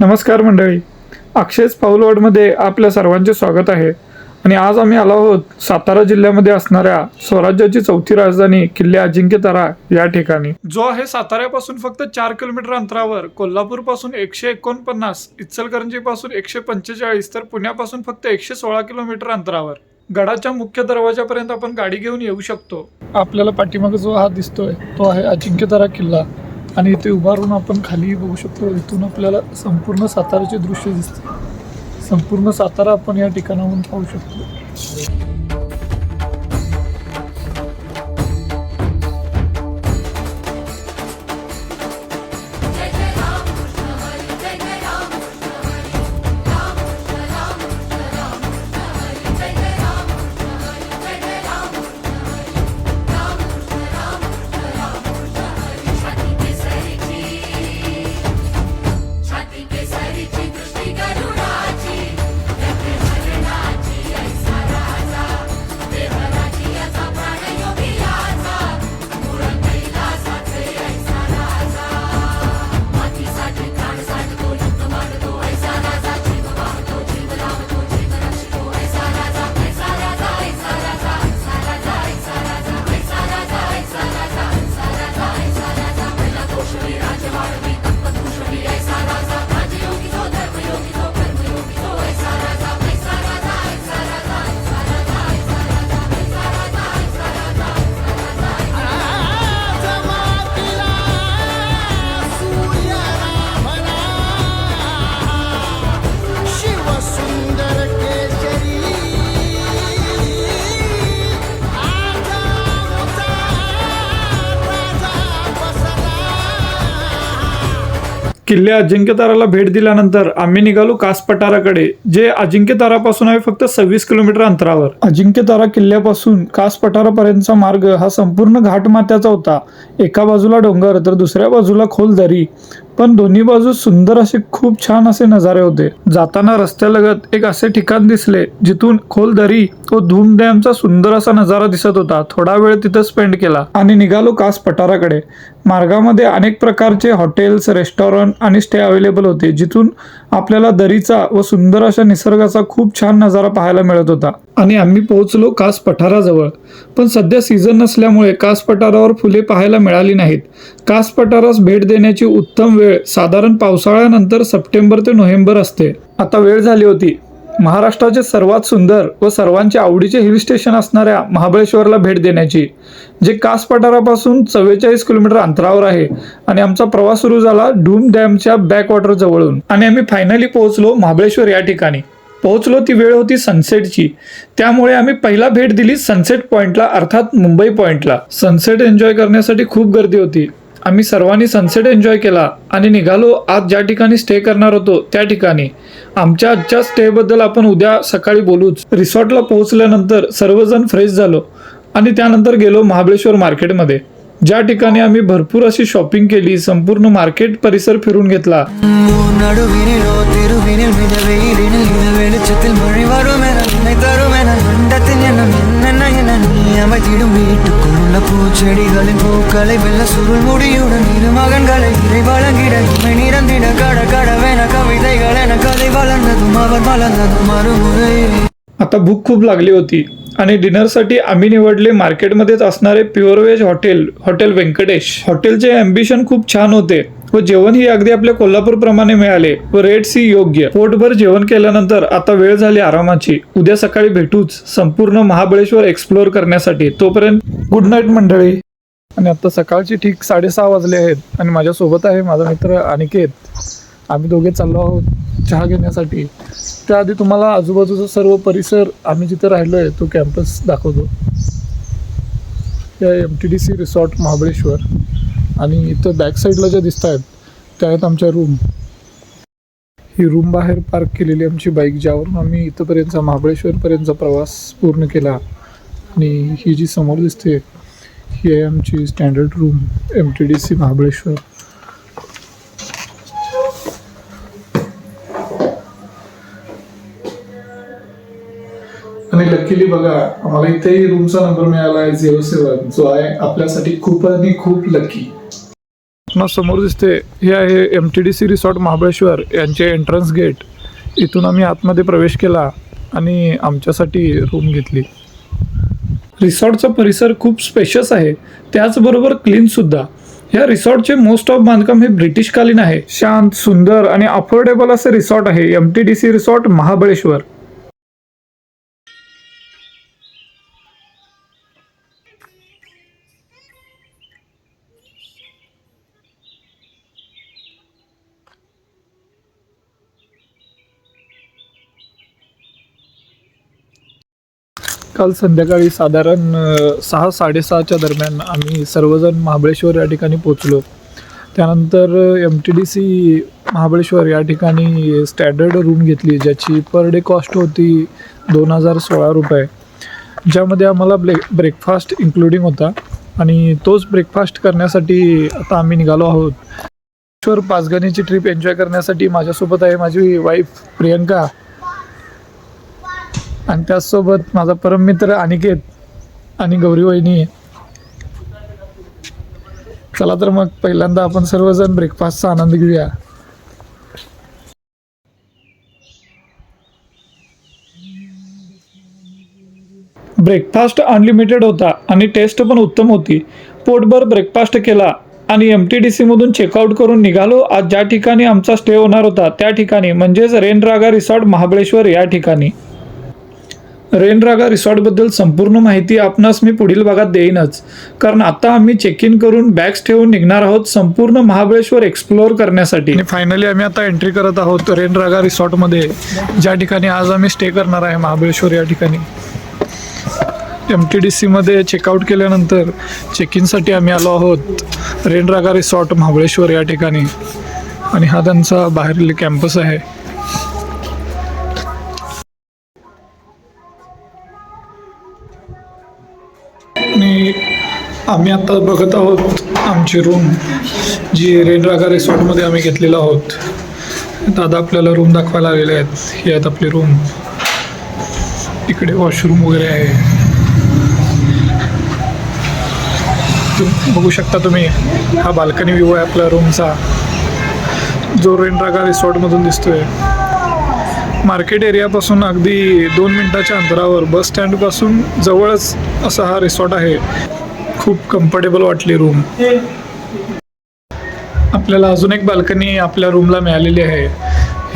नमस्कार मंडळी. अक्षयच पाऊलवाडमध्ये आपल्या सर्वांचे स्वागत आहे. आणि आज आम्ही आलो आहोत सातारा जिल्ह्यामध्ये असणाऱ्या स्वराज्याची चौथी राजधानी किल्ले अजिंक्यतारा या ठिकाणी. जो आहे साताऱ्यापासून फक्त चार किलोमीटर अंतरावर कोल्हापूरपासून एकशे एकोणपन्नास इचलकरंजी पासून एकशे पंचेचाळीस तर पुण्यापासून फक्त एकशे सोळा किलोमीटर अंतरावर. गडाच्या मुख्य दरवाजापर्यंत आपण गाडी घेऊन येऊ शकतो. आपल्याला पाठीमागे जो हा दिसतोय तो आहे अजिंक्यतारा किल्ला. आणि इथे उभारून आपण खाली बघू शकतो इथून आपल्याला संपूर्ण साताराचे दृश्य दिसते. संपूर्ण सातारा आपण या ठिकाणाहून पाहू शकतो. किल्ले अजिंक्यताराला भेट दिल्यानंतर आम्ही निघालो कास पठाराकडे जे अजिंक्यतारापासून आहे फक्त सव्वीस किलोमीटर अंतरावर. अजिंक्यतारा किल्ल्यापासून कास पठारापर्यंतचा मार्ग हा संपूर्ण घाटमात्याचा होता. एका बाजूला डोंगर तर दुसऱ्या बाजूला खोल दरी पण दोन्ही बाजू सुंदर असे खूप छान असे नजारे होते. जाताना रस्त्यालगत एक असे ठिकाण दिसले जिथून खोल दरी व धूम डॅमचा सुंदर असा नजारा दिसत होता. थोडा वेळ तिथं स्पेंड केला आणि निघालो कास पठाराकडे. मार्गामध्ये अनेक प्रकारचे हॉटेल्स रेस्टॉरंट आणि स्टे अवेलेबल होते जिथून आपल्याला दरीचा व सुंदर अशा निसर्गाचा खूप छान नजारा पाहायला मिळत होता. आणि आम्ही पोहोचलो कास पठाराजवळ. पण सध्या सीझन नसल्यामुळे कास पठारावर फुले पाहायला मिळाली नाहीत. कास पठारास भेट देण्याची उत्तम वेळ साधारण पावसाळ्यानंतर सप्टेंबर ते नोव्हेंबर असते. आता वेळ झाली होती. महाराष्ट्राचे सर्वात सुंदर व सर्वांचे आवडीचे हिल स्टेशन असणाऱ्या महाबळेश्वरला भेट देण्याची जे कास पठारापासून चव्वेचाळीस किलोमीटर अंतरावर आहे आणि आमचा प्रवास सुरू झाला डूम डॅमच्या बॅकवॉटर जवळून. आणि आम्ही फायनली पोहोचलो महाबळेश्वर या ठिकाणी. पोहोचलो ती वेळ होती सनसेटची त्यामुळे आम्ही पहिला भेट दिली सनसेट पॉइंटला अर्थात मुंबई पॉइंटला सनसेट एन्जॉय करण्यासाठी खूप गर्दी होती. आम्ही सर्वांनी सनसेट एन्जॉय केला आणि निघालो. आज ज्या ठिकाणी स्टे करणार होतो त्या ठिकाणी. आमच्या आजच्या स्टेबद्दल आपण उद्या सकाळी बोलूच. रिसॉर्टला पोहोचल्यानंतर सर्वजण फ्रेश झालो आणि त्यानंतर गेलो महाबळेश्वर मार्केटमध्ये ज्या ठिकाणी आम्ही भरपूर अशी शॉपिंग केली संपूर्ण मार्केट परिसर फिरून घेतला. நடுவினிலோ திருவினில் மித வெயிலினில் இத வெளிச்சத்தில் மழை வரும் என நினை தரும் என மண்டத்தின் எண்ணம் என்னென்ன என நீ அமைத்திடும் வீட்டுக்குள்ள பூச்செடிகளின் பூக்களை வெள்ள சுருள் முடியுடன் இரு மகன்களை இறை வழங்கிட இமை நிறந்திட கட கடவென கவிதைகள் என கதை வளர்ந்ததும் அவர் மலர்ந்ததும் மறுமுறை आता भूक खूप लागली होती आणि डिनरसाठी आम्ही निवडले मार्केटमध्येच असणारे pure veg hotel hotel Venkatesh हॉटेलचे अम्बिशन खूप छान होते व जेवणही अगदी आपल्या कोल्हापूर प्रमाणे मिळाले व रेट्स ही योग्य. पोटभर जेवण केल्यानंतर आता वेळ झाली आरामाची. उद्या सकाळी भेटूच संपूर्ण महाबळेश्वर एक्सप्लोअर करण्यासाठी. तोपर्यंत गुड नाईट मंडळी. आणि आता सकाळची ठीक साडेसहा वाजले आहेत आणि माझ्यासोबत आहे माझा मित्र अनिकेत. आम्ही दोघे चाललो आहोत चहा घेण्यासाठी. त्याआधी तुम्हाला आजूबाजूचा सर्व परिसर आम्ही जिथे राहिलो आहे तो कॅम्पस दाखवतो. या M T D C resort Mahabaleshwar. आणि इथं बॅक साईडला ज्या दिसत आहेत त्या आहेत आमच्या रूम ही रूम बाहेर पार्क केलेली आमची बाईक ज्यावरून आम्ही इथंपर्यंतचा महाबळेश्वरपर्यंतचा प्रवास पूर्ण केला. आणि ही जी समोर दिसते ही आहे आमची standard room M T D C Mahabaleshwar. आणि लकीली बघा आम्हाला इथेही रूमचा नंबर मिळाला आहे झिरो सेवन जो आहे आपल्यासाठी खूप आणि खूप लकी आपणास समोर दिसते. हे आहे M T D C resort Mahabaleshwar यांचे एंट्रन्स गेट इथून आम्ही आतमध्ये प्रवेश केला आणि आमच्यासाठी रूम घेतली. रिसॉर्टचा परिसर खूप स्पेशस आहे. त्याचबरोबर क्लीनसुद्धा या रिसॉर्टचे मोस्ट ऑफ बांधकाम हे ब्रिटिशकालीन आहे. शांत सुंदर आणि अफोर्डेबल असे रिसॉर्ट आहे M T D C resort Mahabaleshwar. काल संध्याकाळी साधारण सहा साडेसहाच्या दरम्यान आम्ही सर्वजण महाबळेश्वर या ठिकाणी पोचलो त्यानंतर M T D C Mahabaleshwar या ठिकाणी स्टँडर्ड रूम घेतली ज्याची पर डे कॉस्ट होती दोन हजार सोळा रुपये. ज्यामध्ये आम्हाला ब्ले ब्रेकफास्ट इन्क्लुडिंग होता आणि तोच ब्रेकफास्ट करण्यासाठी आता आम्ही निघालो आहोत. महाबळेश्वर पाचगणीची ट्रिप एन्जॉय करण्यासाठी माझ्यासोबत आहे माझी वाईफ प्रियंका. आणि त्याचसोबत माझा परम मित्र अनिकेत आणि गौरी वहिनी. चला तर मग पहिल्यांदा आपण सर्वजण ब्रेकफास्टचा आनंद घेऊया. ब्रेकफास्ट अनलिमिटेड होता आणि टेस्ट पण उत्तम होती. पोटभर ब्रेकफास्ट केला आणि एम टी डी सीमधून चेकआउट करून निघालो. आज ज्या ठिकाणी आमचा स्टे होणार होता त्या ठिकाणी म्हणजेच रेनरागा रिसॉर्ट महाबळेश्वर या ठिकाणी. रेनरागा रिसॉर्टबद्दल संपूर्ण माहिती आपणास मी पुढील भागात देईनच. कारण आता आम्ही चेक इन करून बॅग्स ठेवून निघणार आहोत संपूर्ण महाबळेश्वर एक्सप्लोअर करण्यासाठी. आणि फायनली आम्ही आता एंट्री करत आहोत रेनरागा रिसॉर्टमध्ये. ज्या ठिकाणी आज आम्ही स्टे करणार आहे महाबळेश्वर या ठिकाणी. एम टी डी सीमध्ये चेकआउट केल्यानंतर चेक इनसाठी आम्ही आलो आहोत रेनरागा रिसॉर्ट महाबळेश्वर या ठिकाणी. आणि हा त्यांचा बाहेरील कॅम्पस आहे. आणि आम्ही आता बघत आहोत आमची रूम जी रेनरागा रिसॉर्टमध्ये आम्ही घेतलेला आहोत. दादा आपल्याला रूम दाखवायला आलेले आहेत. ही आहेत आपली रूम इकडे वॉशरूम वगैरे आहे. बघू शकता तुम्ही हा बाल्कनी व्ह्यू आहे आपल्या रूमचा जो रेनरागा रिसॉर्टमधून दिसतोय. मार्केट एरियापासून अगदी दोन मिनटाच्या अंतरावर बस स्टँडपासून जवळच असा हा रिसॉर्ट आहे. खूप कम्फर्टेबल वाटली रूम आपल्याला अजून एक बाल्कनी आपल्या रूमला मिळालेली आहे.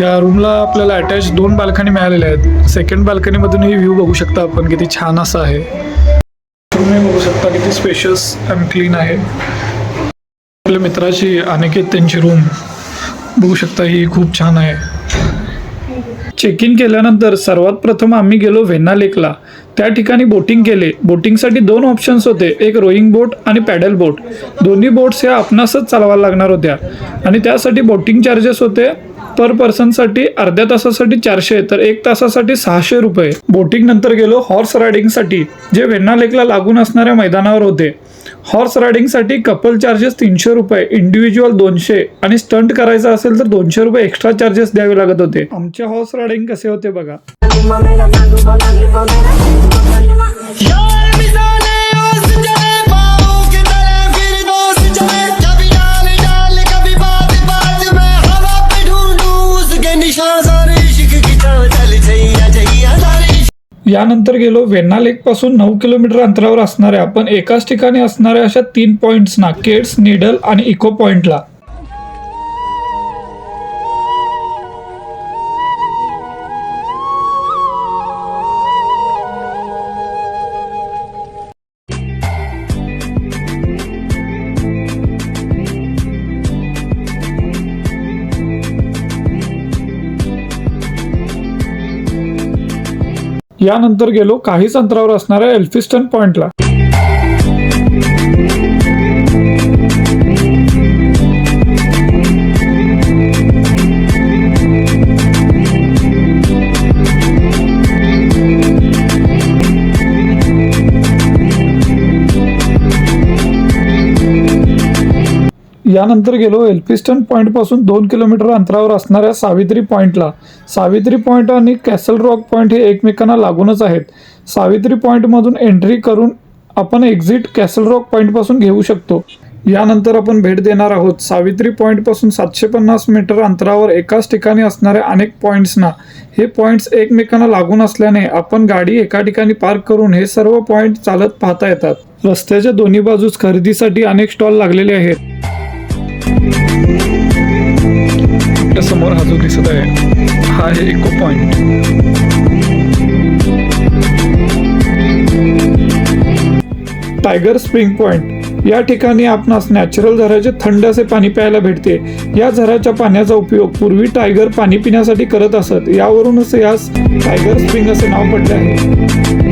या रूमला आपल्याला अटॅच दोन बाल्कनी मिळालेल्या आहेत. सेकंड बाल्कनीमधून ही व्ह्यू बघू शकता आपण किती छान असा आहे. तुम्ही बघू शकता किती स्पेशियस अँड क्लीन आहे. आपल्या मित्राची अनिकेत त्यांची रूम बघू शकता ही खूप छान आहे. चेक इन केल्यानंतर सर्वात प्रथम आम्ही गेलो व्हेन्ना लेकला. त्या ठिकाणी बोटिंग केले. बोटिंगसाठी दोन ऑप्शन्स होते. एक रोईंग बोट आणि पॅडल बोट दोन्ही बोट्स ह्या आपणासच चालवायला लागणार होत्या. आणि त्यासाठी बोटिंग चार्जेस होते पर पर्सनसाठी अर्ध्या तासासाठी चारशे तर एक तासासाठी सहाशे रुपये. बोटिंग नंतर गेलो हॉर्स रायडिंगसाठी जे वेन्ना लेकला लागून असणाऱ्या मैदानावर होते. हॉर्स रायडिंगसाठी कपल चार्जेस तीनशे रुपये इंडिव्हिज्युअल दोनशे. आणि स्टंट करायचा असेल तर दोनशे रुपये एक्स्ट्रा चार्जेस द्यावे लागत होते. आमचे हॉर्स रायडिंग कसे होते बघा. यानंतर गेलो वेन्ना लेकपासून नऊ किलोमीटर अंतरावर असणाऱ्या पण एकाच ठिकाणी असणाऱ्या अशा तीन पॉइंट्सना केट्स निडल आणि इको पॉइंटला. यानंतर गेलो काहीच अंतरावर असणाऱ्या एल्फिस्टन पॉइंटला. यानंतर गेलो एल्फिस्टन पॉईंटपासून दोन किलोमीटर अंतरावर असणाऱ्या सावित्री पॉईंटला सावित्री पॉईंट आणि कॅसल रॉक पॉईंट हे एकमेकांना लागूनच आहेत. सावित्री पॉईंटमधून एंट्री करून आपण एक्झिट कॅसल रॉक पॉईंटपासून घेऊ शकतो. यानंतर आपण भेट देणार आहोत सावित्री पॉईंटपासून सातशे पन्नास मीटर अंतरावर एकाच ठिकाणी असणाऱ्या अनेक पॉईंट्सना हे पॉईंट्स एकमेकांना लागून असल्याने आपण गाडी एका ठिकाणी पार्क करून हे सर्व पॉईंट चालत पाहता येतात. रस्त्याच्या दोन्ही बाजूस खरेदीसाठी अनेक स्टॉल लागलेले आहेत. समोर हा जो दिसत आहे हा आहे echo point tiger spring point या ठिकाणी आपणास नॅचरल झऱ्याचे थंड असे पाणी प्यायला भेटते. या झऱ्याच्या पाण्याचा उपयोग पूर्वी टायगर पाणी पिण्यासाठी करत असत. यावरूनच यास टायगर स्प्रिंग असे नाव पडले आहे.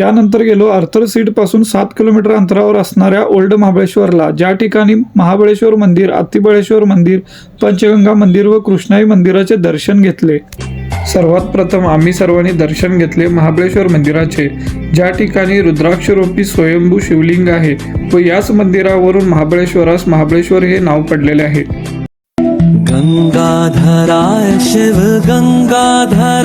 यानंतर गेलो आर्थर सीटपासून सात किलोमीटर अंतरावर असणाऱ्या ओल्ड महाबळेश्वरला. ज्या ठिकाणी महाबळेश्वर मंदिर अतिबळेश्वर मंदिर पंचगंगा मंदिर व कृष्णाई मंदिराचे दर्शन घेतले. सर्वात प्रथम आम्ही सर्वांनी दर्शन घेतले महाबळेश्वर मंदिराचे ज्या ठिकाणी रुद्राक्षरूपी स्वयंभू शिवलिंग आहे व याच मंदिरावरून महाबळेश्वरास महाबळेश्वर हे नाव पडलेले आहे. गंगाधराय शिव गंगाधराय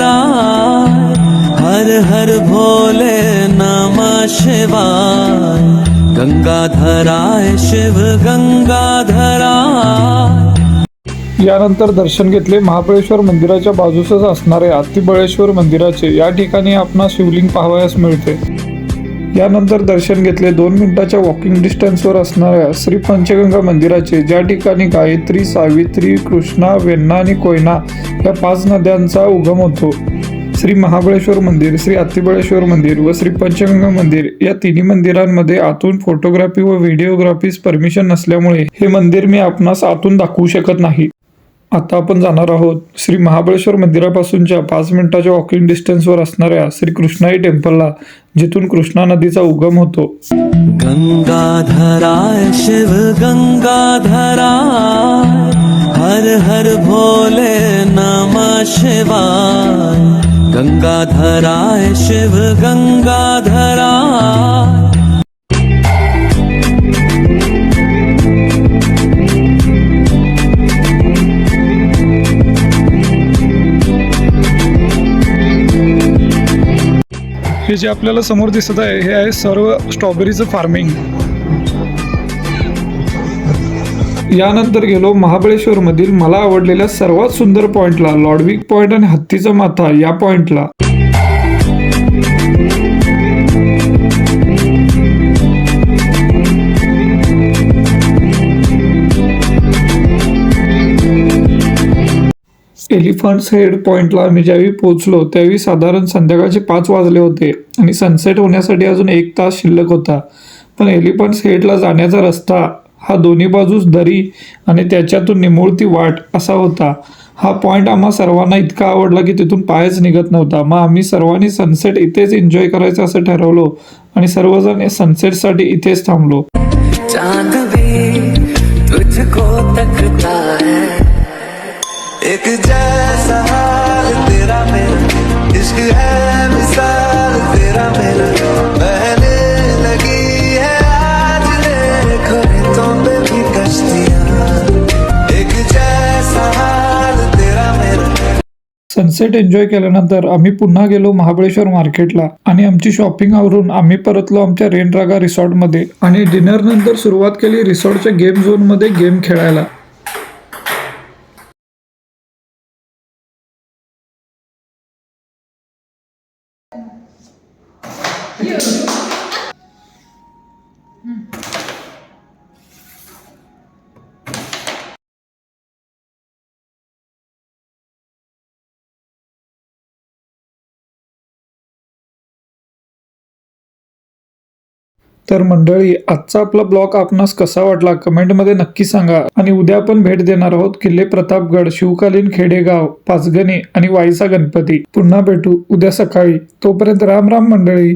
हर हर भोले नमः शिवाय। गंगाधराय शिव गंगाधराय। यानंतर दर्शन घेतले महाबळेश्वर मंदिराच्या बाजूसच असणारे अतिबळेश्वर मंदिराचे या ठिकाणी आपणास शिवलिंग पाहावयास मिळते. यानंतर दर्शन घेतले दोन मिनिटाच्या वॉकिंग डिस्टन्सवर असणाऱ्या श्री पंचगंगा मंदिराचे ज्या ठिकाणी गायत्री सावित्री कृष्णा वेण्णा आणि कोयना या पाच नद्यांचा उगम होतो. श्री महाबळेश्वर मंदिर श्री अतिबळेश्वर मंदिर व श्री पंचगंगा मंदिर या तिन्ही मंदिरांमध्ये आतून फोटोग्राफी व व्हिडिओग्राफीस परमिशन नसल्यामुळे हे मंदिर मी आपणास आतून दाखवू शकत नाही. आता आपण जाणार आहोत श्री महाबळेश्वर मंदिरापासूनच्या पाच मिनिटाच्या वॉकिंग डिस्टन्सवर असणाऱ्या श्री कृष्णाई टेम्पलला जिथून कृष्णा नदीचा उगम होतो. गंगाधरा शिव गंगाधरा हर हर भोले नमः शिवाय. गंगाधराय शिव गंगाधराय। हे जे आपल्याला समोर दिसत आहे हे आहे सर्व स्ट्रॉबेरीचं फार्मिंग यानंतर गेलो महाबळेश्वर मधील मला आवडलेल्या सर्वात सुंदर पॉइंटला लॉडविक पॉइंट आणि हत्तीचा माथा या पॉइंटला. एलिफंट्स हेड पॉइंटला मी ज्यावेळी पोहोचलो त्यावेळी साधारण संध्याकाळचे पाच वाजले होते आणि सनसेट होण्यासाठी अजून एक तास शिल्लक होता. पण एलिफंट्स हेडला जाण्याचा रस्ता हा दोन्ही बाजूस दरी आणि त्याच्यातून निमुळती वाट असा होता. हा पॉईंट आम्हा सर्वांना इतका आवडला की तिथून पायच निघत नव्हता. मग आम्ही सर्वांनी सनसेट इथेच एन्जॉय करायचं असं ठरवलं आणि सर्वजण सनसेटसाठी इथेच थांबलो. एक जैसा हाल तेरा मेरा इश्क है मिसाल तेरा मेरा। सनसेट एन्जॉय केल्यानंतर आम्ही पुन्हा गेलो महाबळेश्वर मार्केटला आणि आमची शॉपिंग आवरून आम्ही परतलो आमच्या रेनरागा रिसॉर्टमध्ये आणि डिनर नंतर सुरुवात केली रिसॉर्टच्या गेम झोनमध्ये गेम खेळायला Mm. तर मंडळी आजचा आपला ब्लॉग आपणास कसा वाटला कमेंटमध्ये नक्की सांगा. आणि उद्या आपण भेट देणार आहोत किल्ले प्रतापगड शिवकालीन खेडेगाव पाचगणी आणि वाईचा गणपती. पुन्हा भेटू उद्या सकाळी. तोपर्यंत राम राम मंडळी.